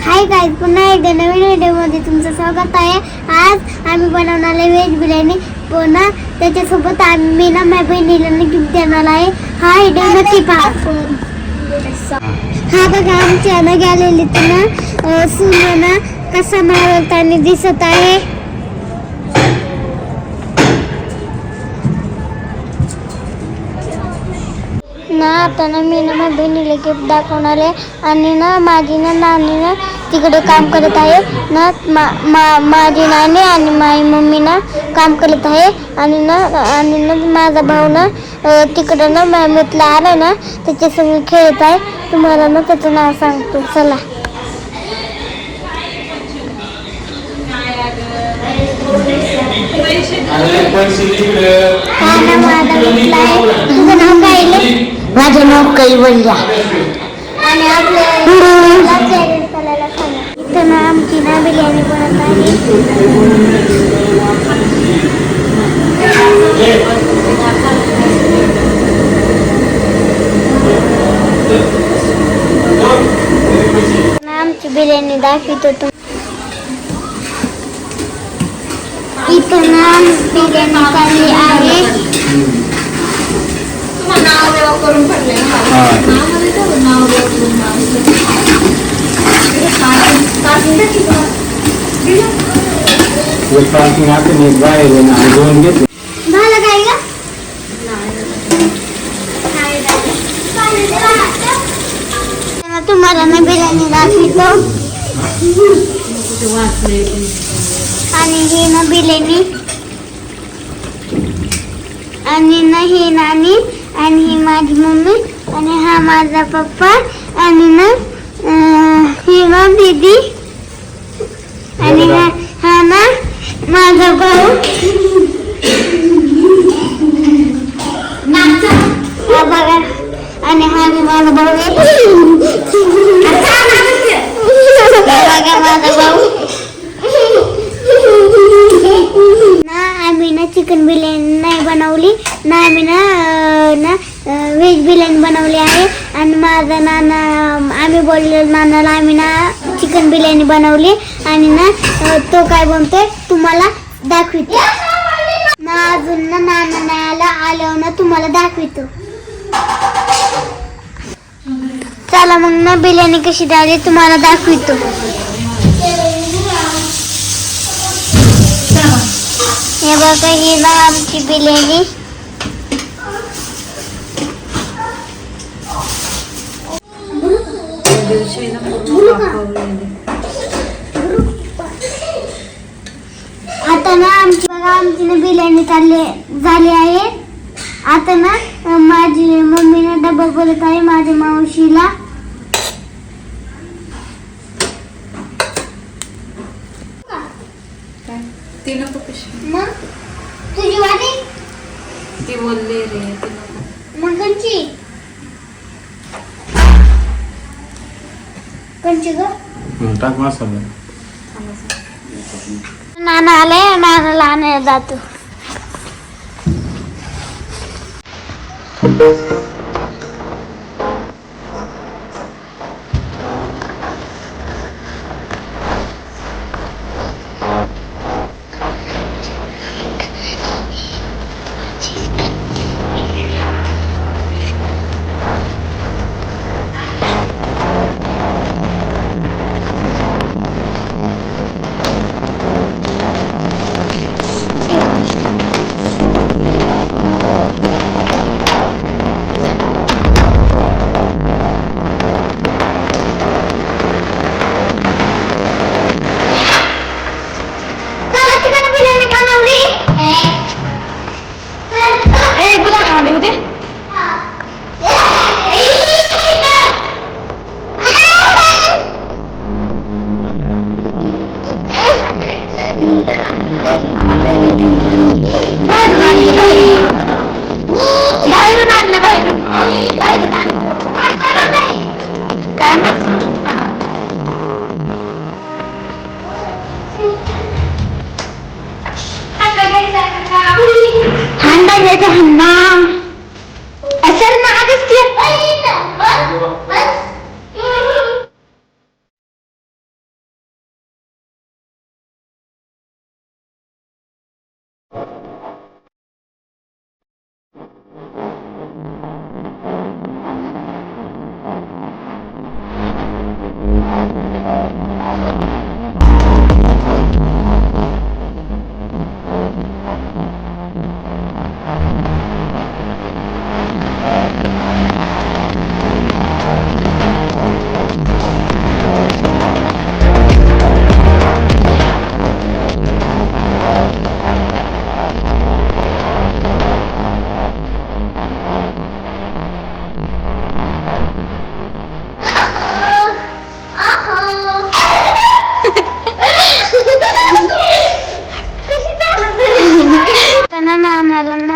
हाय काय पुन्हा एकदा नवीन व्हिडिओमध्ये तुमचं स्वागत आहे. आज आम्ही बनवणार आहे व्हेज बिर्याणी पुन्हा त्याच्यासोबत आम्ही ना माझ्या बहिणीला गिफ्ट देणार आहे. हा व्हिडिओ नक्की पहा. हा बघा आमची अनग आलेली ना. सुना ना कसा मारताना दिसत आहे. ना आता ना मी ना माझ्या बहिणीला गिफ्ट दाखवणार आहे आणि ना माझी ना नानी ना तिकडे काम करत आहे. ना मा, मा, माझी नानी आणि माझी मम्मी ना काम करत आहे. आणि ना आणि ना माझा भाऊ ना अं, तिकडं ना मॅमतला आला ना त्याच्यासमोर खेळत आहे. तुम्हाला ना त्याचं नाव सांगतो. चला. हा ना माझा मित्र काय आहे? माझं नाव कैवल्य आणि आपल्या करायला सांगा इथं ना आमची ना बिर्याणी बनत आहे ना आमची बिर्याणी दाखवतो तुम इथं ना बिर्याणी चालली आहे घेतलं झालं काय ग तुम्हाला ना बिर्याणी दाखवतो. आणि ही ना बिर्याणी. आणि ना ही नानी आणि ही माझी मम्मी आणि हा माझा पप्पा आणि ना ही ना दीदी. आणि हा ना माझा भाऊ. हा बघा. आणि हा मी माझा भाऊ. बघा माझा भाऊ ना आम्ही ना चिकन बिर्याणी नाही बनवली. ना आम्ही ना ना व्हेज बिर्याणी बनवली आहे. आणि माझा नाना आम्ही बोललो नानाला आम्ही ना चिकन बिर्याणी बनवली. आणि ना तो काय बनतोय तुम्हाला दाखवितो. ना अजून ना नाना नाही आला आल्यावर ना तुम्हाला दाखवितो. चला मग ना बिर्याणी कशी द्यावी तुम्हाला दाखवितो. हे बघा ही ना आमची बिर्याणी. आता ना आमची बघा आमची ना बिर्याणी चालली झाली आहे. आता ना माझी मम्मीने डबल डबा बोलत आहे माझ्या मावशीला. ती नको कशी? मग? तुझी ती बोलली रे ती नको. मग कंची कंची ग? टाक मसाला नाना आलाय नानाला आणायला जातो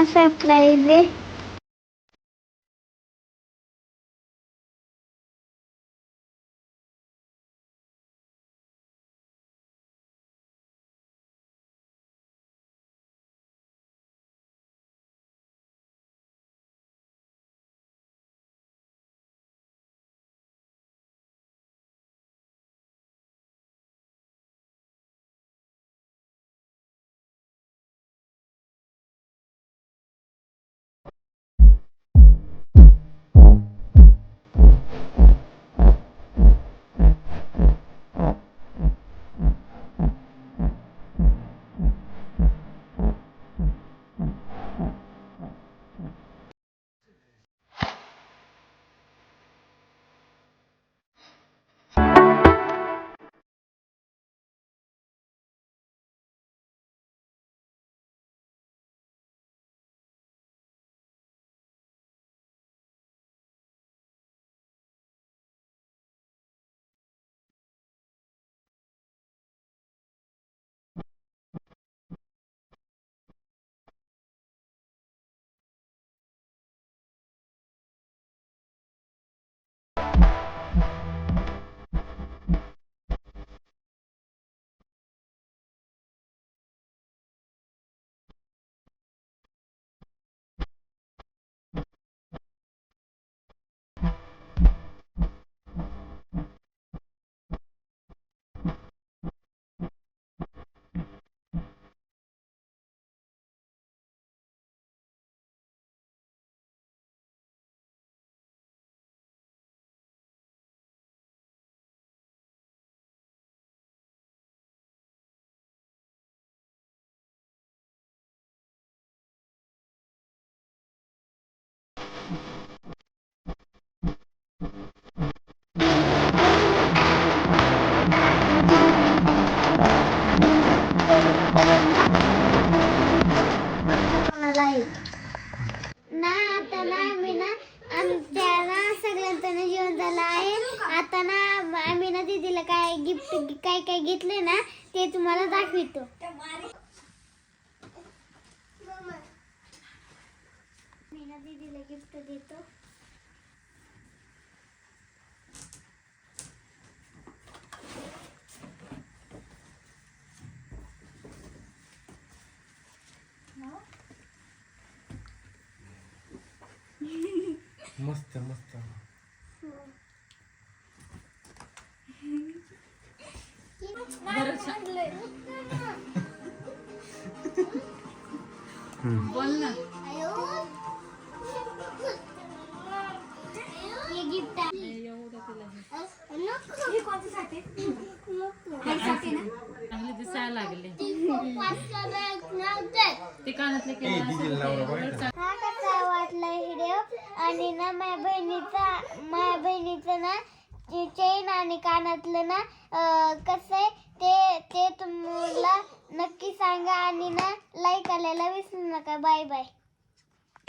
subscribe दीदीला काय गिफ्ट काय काय घेतले ना ते तुम्हाला दाखवितो. मीना दीदीला गिफ्ट देतो. मस्त मस्त. बोल ना. चांगले दिसायला लागले. ते कानातले केलं वाटला व्हिडिओ आणि ना माझ्या बहिणीचा माझ्या बहिणीचं ना चेन आणि कानातलं ना कसं आहे ते ते तुम्हाला नक्की सांगा आणि ना लाईक करायला विसरू नका. Bye bye